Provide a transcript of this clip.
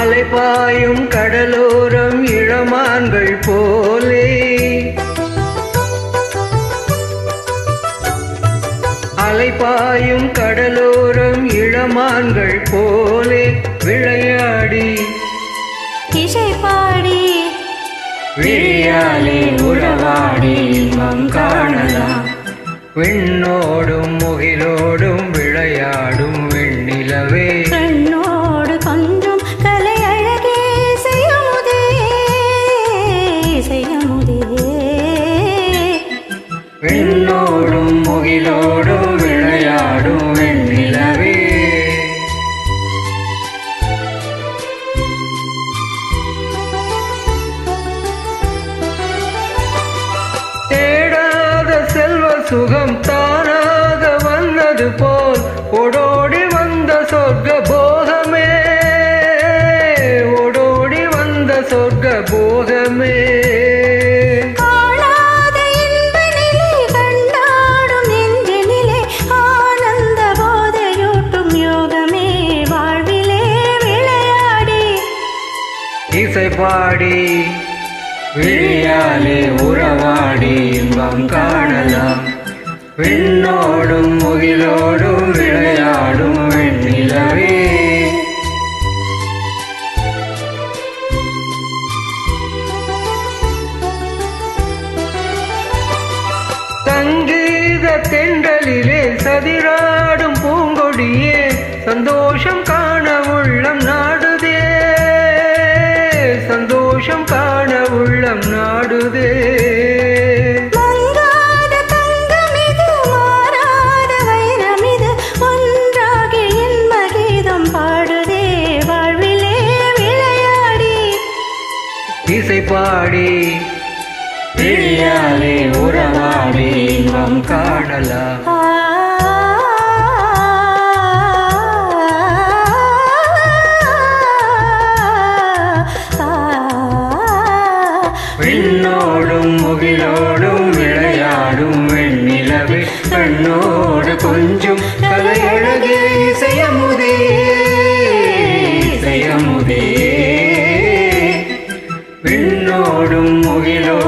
அலைப்பாயும் கடலோரம் இளமான்கள் போலே. அலைப்பாயும் கடலோரம் இளமான்கள் போலே. விளையாடி. இசை பாடி. விழியாலே உறவாடி. இன்பம் காணலாம் விண்ணோடும் முகிலோடும் விளையாடும் வெண்ணிலவே. தேடாத செல்வ சுகம் இசை பாடி விழியாலே உறவாடி இன்பம் காணலாம். விண்ணோடும் முகிலோடும் விளையாடும் வெண்ணிலவே. சங்கீத தென்றலிலே சதிராடும் பூங்கொடியே சந்தோஷம் விளையாடி. இசை பாடி. விழியாலே உறவாடி. இன்பம் காணலாம். இசையமுதே விண்ணோடும் முகிலோடும்